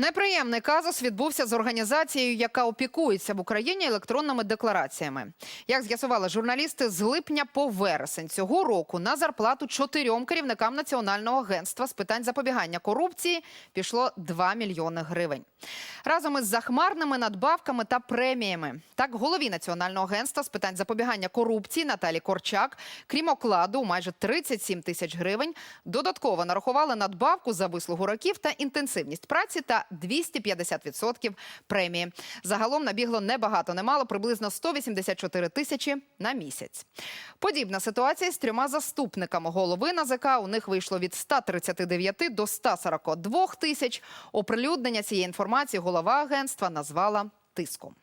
Неприємний казус відбувся з організацією, яка опікується в Україні електронними деклараціями. Як з'ясували журналісти, з липня по вересень цього року на зарплату чотирьом керівникам Національного агентства з питань запобігання корупції пішло 2 мільйони гривень. Разом із захмарними надбавками та преміями. Так, голові Національного агентства з питань запобігання корупції Наталі Корчак, крім окладу, у майже 37 тисяч гривень, додатково нарахували надбавку за вислугу років та інтенсивність праці та 250% премії. Загалом набігло небагато, немало, приблизно 184 тисячі на місяць. Подібна ситуація з трьома заступниками голови НАЗК. У них вийшло від 139 до 142 тисяч. Оприлюднення цієї інформації голова агентства назвала тиском.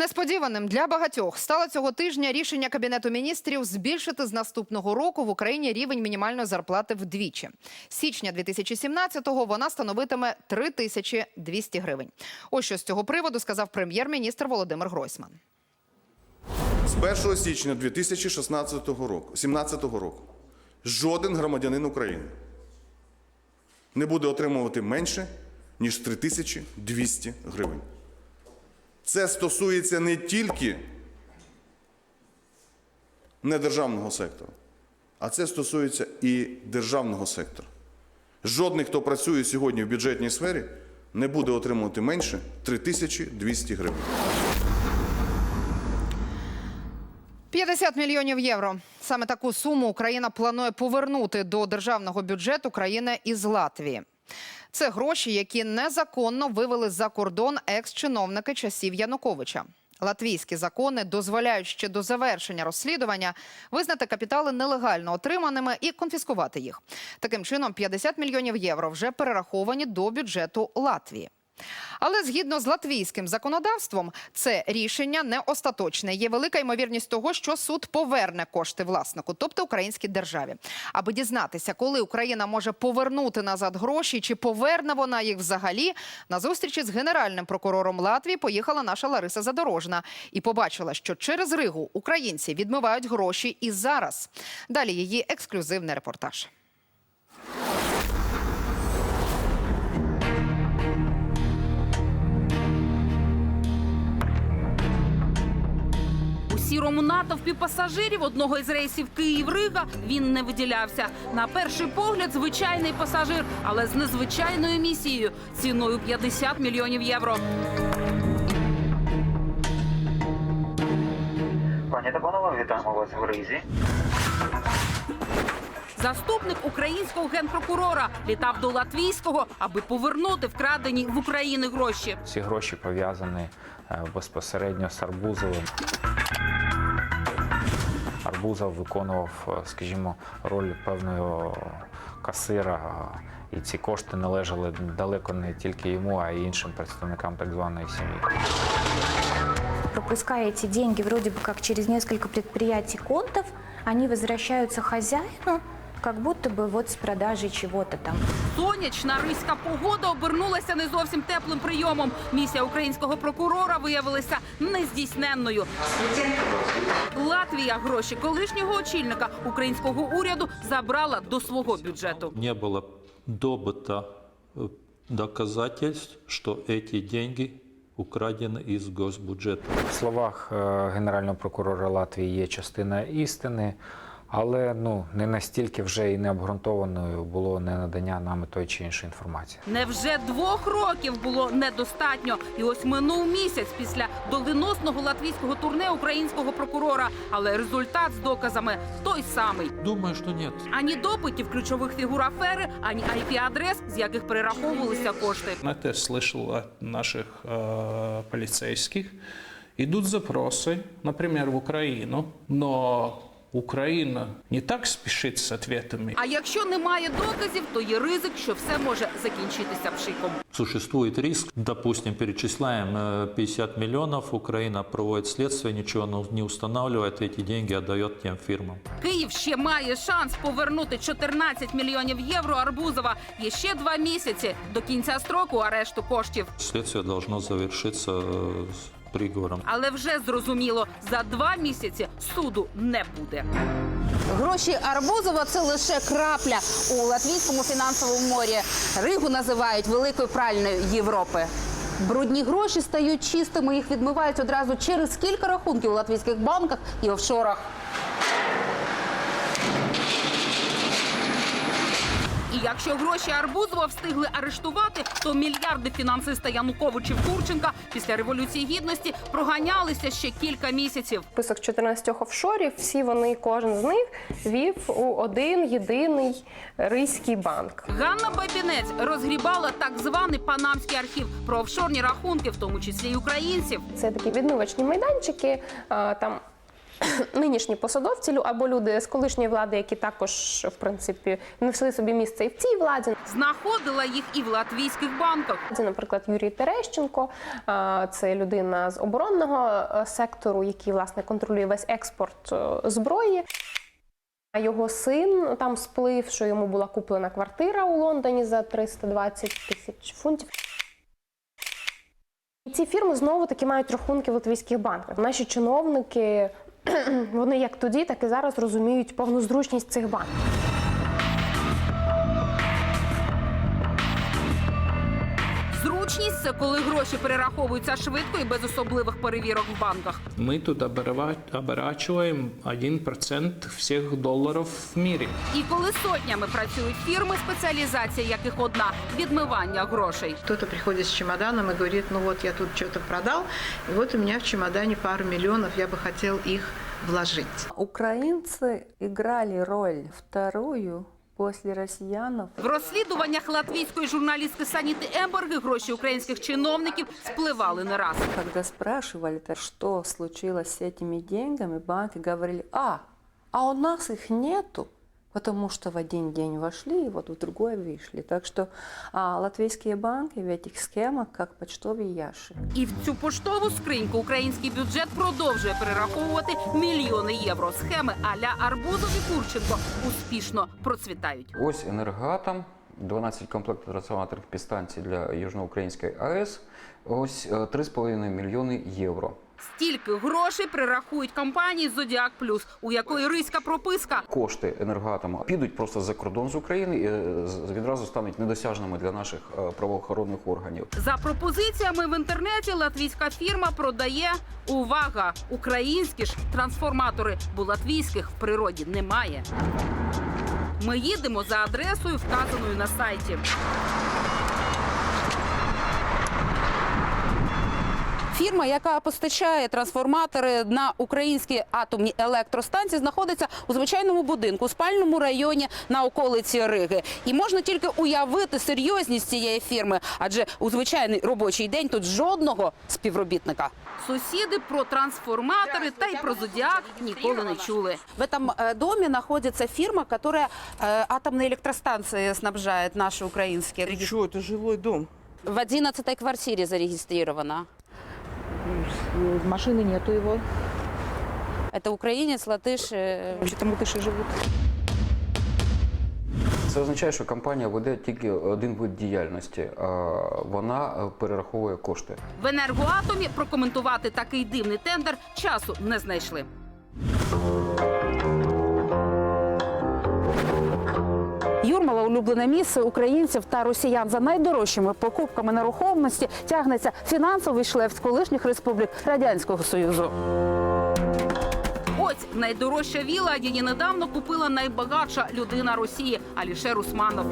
Несподіваним для багатьох стало цього тижня рішення Кабінету міністрів збільшити з наступного року в Україні рівень мінімальної зарплати вдвічі. Січня 2017-го вона становитиме 3200 гривень. Ось що з цього приводу сказав прем'єр-міністр Володимир Гройсман. З 1 січня 2016 року, 17 року жоден громадянин України не буде отримувати менше, ніж 3200 гривень. Це стосується не тільки недержавного сектору, а це стосується і державного сектору. Жодний, хто працює сьогодні в бюджетній сфері, не буде отримувати менше 3200 гривень. 50 мільйонів євро. Саме таку суму Україна планує повернути до державного бюджету країни із Латвії. Це гроші, які незаконно вивели за кордон екс-чиновники часів Януковича. Латвійські закони дозволяють ще до завершення розслідування визнати капітали нелегально отриманими і конфіскувати їх. Таким чином, 50 мільйонів євро вже перераховані до бюджету Латвії. Але згідно з латвійським законодавством, це рішення не остаточне. Є велика ймовірність того, що суд поверне кошти власнику, тобто українській державі. Аби дізнатися, коли Україна може повернути назад гроші, чи поверне вона їх взагалі, на зустрічі з генеральним прокурором Латвії поїхала наша Лариса Задорожна і побачила, що через Ригу українці відмивають гроші і зараз. Далі її ексклюзивний репортаж. Сірому натовпі пасажирів одного із рейсів Київ-Рига він не виділявся. На перший погляд, звичайний пасажир, але з незвичайною місією ціною 50 мільйонів євро. Пані Табанова, вітаємо вас в Ризі. Заступник українського генпрокурора літав до латвійського, аби повернути вкрадені в Україні гроші. Ці гроші пов'язані е, безпосередньо з Арбузовим. Арбузов виконував, е, скажімо, роль певного касира, е, і ці кошти належали далеко не тільки йому, а й іншим представникам так званої сім'ї. пропуская эти деньги вроде бы как через несколько предприятий контов, они возвращаются хозяину, как будто бы вот с продажи чего-то там. Сонячна риська погода обернулася не зовсім теплим прийомом. Місія українського прокурора виявилася нездійсненною. Латвія гроші колишнього очільника українського уряду забрала до свого бюджету. не было добыто э, доказательств, что эти деньги украдены из госбюджета. В словах е, генерального прокурора Латвії є частина істини, але ну не настільки вже і необґрунтованою було не надання нами той чи іншої інформації. Невже двох років було недостатньо? І ось минув місяць після доленосного латвійського турне українського прокурора. Але результат з доказами той самий. Думаю, что нет. Ані допитів ключових фігур афери, ані IP-адрес, з яких перераховувалися кошти. Это я слышал от наших э, полицейских. Идут запросы, например, в Украину, но Украина не так спешит с ответами. А якщо немає доказів, то є ризик, що все може закінчитися пшиком. Существует риск, допустим, перечисляем э, 50 миллионов, Украина проводит следствие, ничего ну- не устанавливает, эти деньги отдает тем фирмам. Київ ще має шанс повернути 14 мільйонів євро Арбузова. Є ще два місяці до кінця строку арешту коштів. Следствие должно завершиться э, с приговором. Але вже зрозуміло, за два місяці суду не буде. Гроші Арбузова це лише крапля у латвійському фінансовому морі. Ригу називають великою пральною Європи. Брудні гроші стають чистими, їх відмивають одразу через кілька рахунків у латвійських банках і офшорах. І якщо гроші Арбузова встигли арештувати, то мільярди фінансиста Януковичів Турченка після революції гідності проганялися ще кілька місяців. Список 14 офшорів, всі вони, кожен з них вів у один єдиний ризький банк. Ганна Бабінець розгрібала так званий панамський архів про офшорні рахунки, в тому числі й українців. Це такі відмивочні майданчики. Там нинішні посадовці або люди з колишньої влади, які також в принципі знайшли собі місце і в цій владі. Знаходила їх і в латвійських банках. Це, наприклад, Юрій Терещенко, це людина з оборонного е, сектору, який власне контролює весь експорт е, зброї. А його син там сплив, що йому була куплена квартира у Лондоні за 320 тисяч фунтів. І ці фірми знову таки мають рахунки в латвійських банках. Наші чиновники, вони як тоді, так і зараз розуміють повну зручність цих банків. Зручність це коли гроші перераховуються швидко і без особливих перевірок в банках. Мы тут оборва- оборачиваем 1% всех долларов в мире. І коли сотнями працюють фірми, спеціалізація яких одна відмивання грошей. Кто-то приходит с чемоданом и говорит, ну вот я тут что-то продал, и вот у меня в чемодане пару миллионов, я бы хотел их вложить. Украинцы играли роль вторую после росіянів. В розслідуваннях латвійської журналістки Саніти Емберги гроші українських чиновників спливали не раз. Коли спрашивали, що случилось з цими деньгами, банки говорили, а, а у нас їх нету, потому что в один день вошли и вот в другой вышли. Так что а, латвийские банки в этих схемах как почтовый ящик. І в цю поштову скриньку український бюджет продовжує перераховувати мільйони євро. Схеми аля Арбузов і Курченко успішно процвітають. Ось енергоатом, 12 комплектів трансформаторних підстанцій для Южноукраїнської АЕС. Ось е, 3,5 мільйони євро. Стільки грошей прирахують компанії Зодіак Плюс, у якої риська прописка. Кошти енергоатому підуть просто за кордон з України і е, з- відразу стануть недосяжними для наших е, правоохоронних органів. За пропозиціями в інтернеті латвійська фірма продає увага українські ж трансформатори, бо латвійських в природі немає. Ми їдемо за адресою, вказаною на сайті. Фірма, яка постачає трансформатори на українські атомні електростанції, знаходиться у звичайному будинку, у спальному районі на околиці Риги. І можна тільки уявити серйозність цієї фірми, адже у звичайний робочий день тут жодного співробітника. Сусіди про трансформатори та й про зодіак ніколи не чули. В этом э, доме находится фирма, которая э, атомные электростанции снабжает наши украинские. Ты что, это жилой дом. В 11 квартире зарегистрирована. Машины нету его. Это украинец, латыш. э, Вообще там латыши живут. Це означає, що компанія веде тільки один вид діяльності. а Вона е, перераховує кошти. В енергоатомі прокоментувати такий дивний тендер часу не знайшли. Юрмала улюблене місце українців та росіян за найдорожчими покупками нерухомості тягнеться фінансовий шлейф з колишніх республік радянського союзу. Ось найдорожча віла її недавно купила найбагатша людина Росії Алішер Усманов.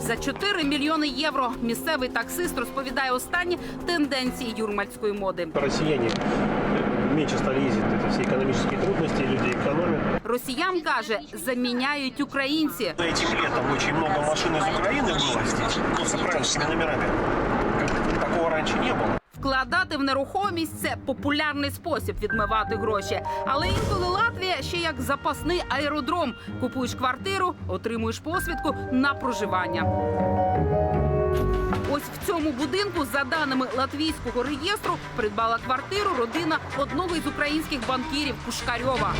За 4 мільйони євро місцевий таксист розповідає останні тенденції юрмальської моди. Россияне меньше стали ездить, это все экономические трудности, люди экономят. Росіян каже, заміняють українці. Этим летом очень много машин из Украины было здесь, ну, с украинскими номерами. Как- Такого раньше не было. Вкладати в нерухомість це популярний спосіб відмивати гроші. Але інколи Латвія ще як запасний аеродром. Купуєш квартиру, отримуєш посвідку на проживання. Ось в цьому будинку, за даними латвійського реєстру, придбала квартиру родина одного із українських банкірів Пушкарьова.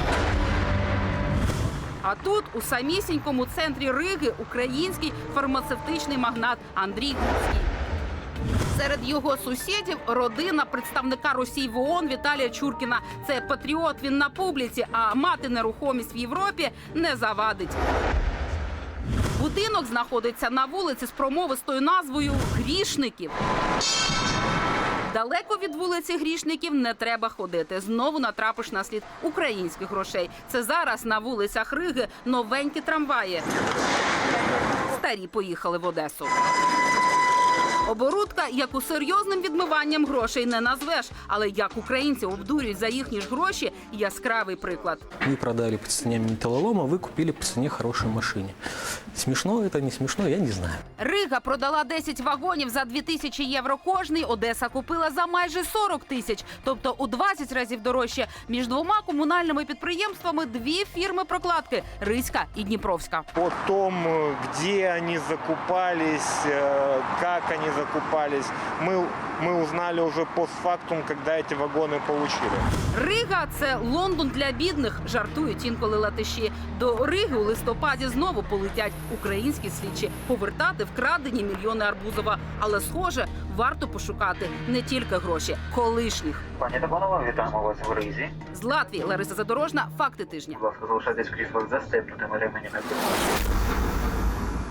А тут, у самісінькому центрі Риги, український фармацевтичний магнат Андрій Гуцький. Серед його сусідів родина представника Росії в ООН Віталія Чуркіна. Це патріот. Він на публіці, а мати нерухомість в Європі не завадить. Будинок знаходиться на вулиці з промовистою назвою Грішників. Далеко від вулиці грішників не треба ходити. Знову натрапиш на слід українських грошей. Це зараз на вулицях Риги новенькі трамваї. Старі поїхали в Одесу. Оборудка, яку серйозним відмиванням грошей не назвеш, але як українців обдурюють за їхні ж гроші, яскравий приклад. Вы продали по цене металлолома, вы купили по цене хорошей машине. Смешно это, не смешно, я не знаю. Рига продала 10 вагонів за 2000 євро кожний. Одеса купила за майже 40 тисяч, тобто у 20 разів дорожче. Між двома комунальними підприємствами дві фірми прокладки Ризька і Дніпровська. О том, э, где они закупались, э, как они закупались, мы, мы узнали уже постфактум, когда эти вагоны получили. Рига це Лондон для бідних. Жартують інколи латиші. До Риги у листопаді знову полетять українські слідчі повертати вкрадені мільйони Арбузова. Але схоже, варто пошукати не тільки гроші, колишніх. Пані Табанова, вітаємо вас в Ризі. З Латвії Лариса Задорожна. Факти тижня. Будь ласка, залишайтесь в кріслах застебнутими ременями безпеки.